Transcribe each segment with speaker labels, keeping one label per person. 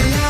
Speaker 1: Yeah.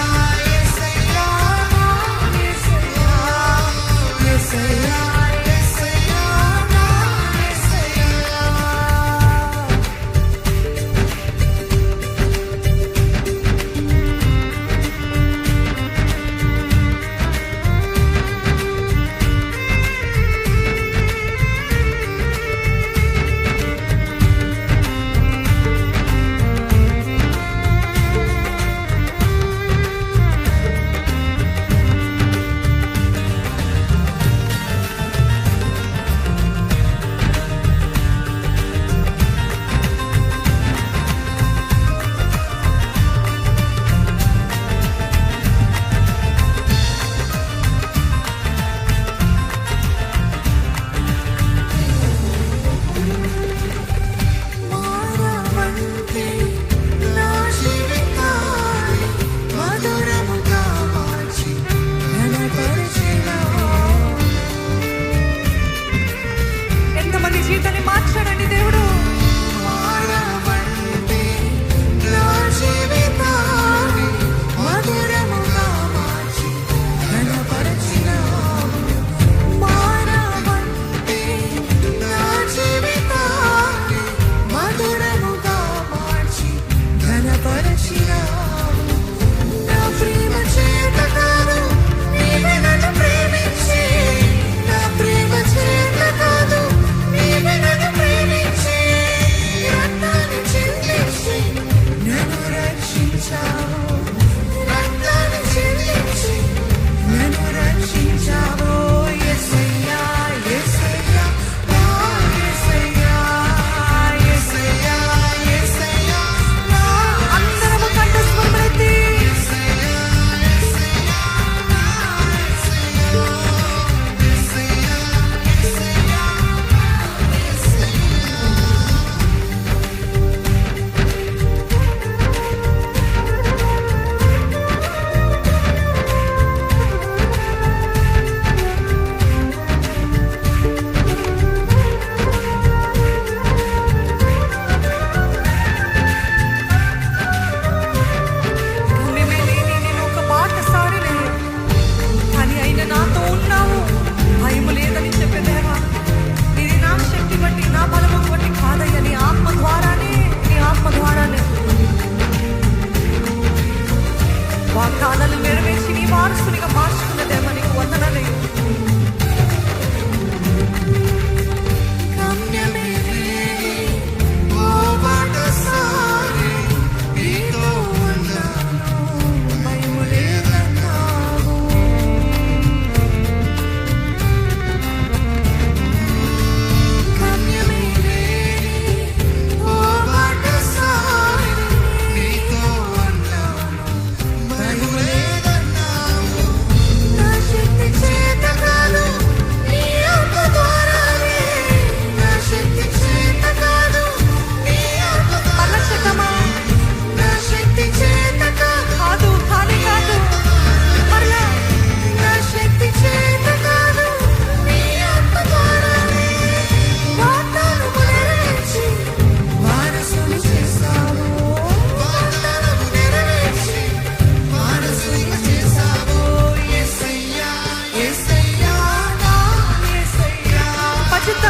Speaker 1: కాణాలు నెరవేర్చి నీ వారసునిగా మార్చుకుని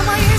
Speaker 1: am I?